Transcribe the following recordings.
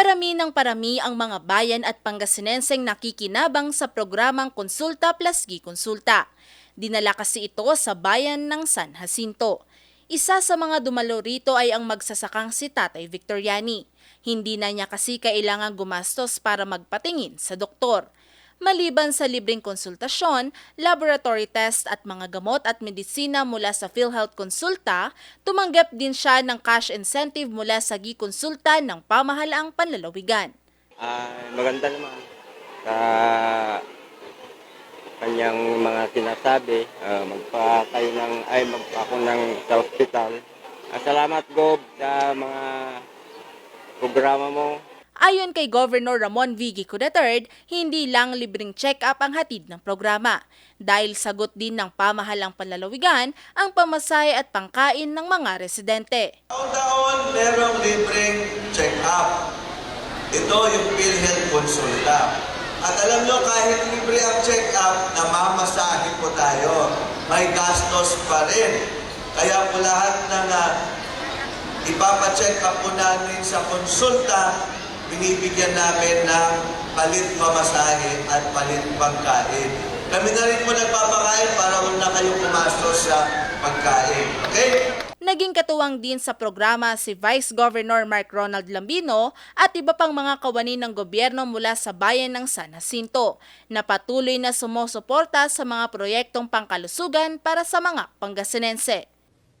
Parami ng parami ang mga bayan at Pangasinenseng nakikinabang sa programang Konsulta Plus Gi Konsulta. Dinala kasi ito sa bayan ng San Jacinto. Isa sa mga dumalo rito ay ang magsasakang si Tatay Victoriani. Hindi na niya kasi kailangan gumastos para magpatingin sa doktor. Maliban sa libreng konsultasyon, laboratory test at mga gamot at medisina mula sa PhilHealth Konsulta, tumanggap din siya ng cash incentive mula sa Gi-Konsulta ng pamahalaang panlalawigan. Ah, maganda naman sa kanyang mga sinasabi. Ah, magpa ng ay magpa ng sa ospital. Ah, salamat Gob sa mga programa mo. Ayon kay Governor Ramon V. Gico III, hindi lang libreng check-up ang hatid ng programa dahil sagot din ng pamahalang panlalawigan ang pamasahe at pangkain ng mga residente. Taon-taon, merong libreng check-up. Ito yung PhilHealth Consulta. At alam nyo, kahit libre ang check-up, namamasahe po tayo. May gastos pa rin. Kaya po lahat ng uh, ipapacheck up po namin sa konsulta, binibigyan namin ng palit pamasahe at palit pagkain. Kami na rin po nagpapakain para na kayong kumastos sa pagkain. Okay? Naging katuwang din sa programa si Vice Governor Mark Ronald Lambino at iba pang mga kawani ng gobyerno mula sa bayan ng San Jacinto na patuloy na sumusuporta sa mga proyektong pangkalusugan para sa mga Pangasinense.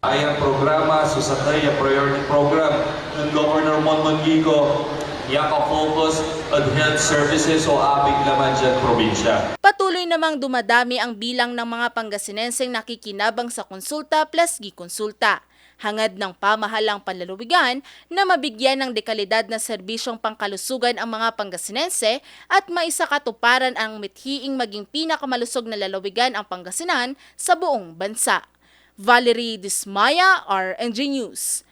ay ang programa sa Sataya Priority Program ng Governor Monmon Gico On health services o aming laman dyan probinsya. Patuloy namang dumadami ang bilang ng mga Pangasinenseng nakikinabang sa konsulta plus gi-konsulta. Hangad ng pamahalang panlalawigan na mabigyan ng dekalidad na serbisyong pangkalusugan ang mga Pangasinense at maisakatuparan ang mithiing maging pinakamalusog na lalawigan ang Pangasinan sa buong bansa. Valerie Dismaya, RNG News.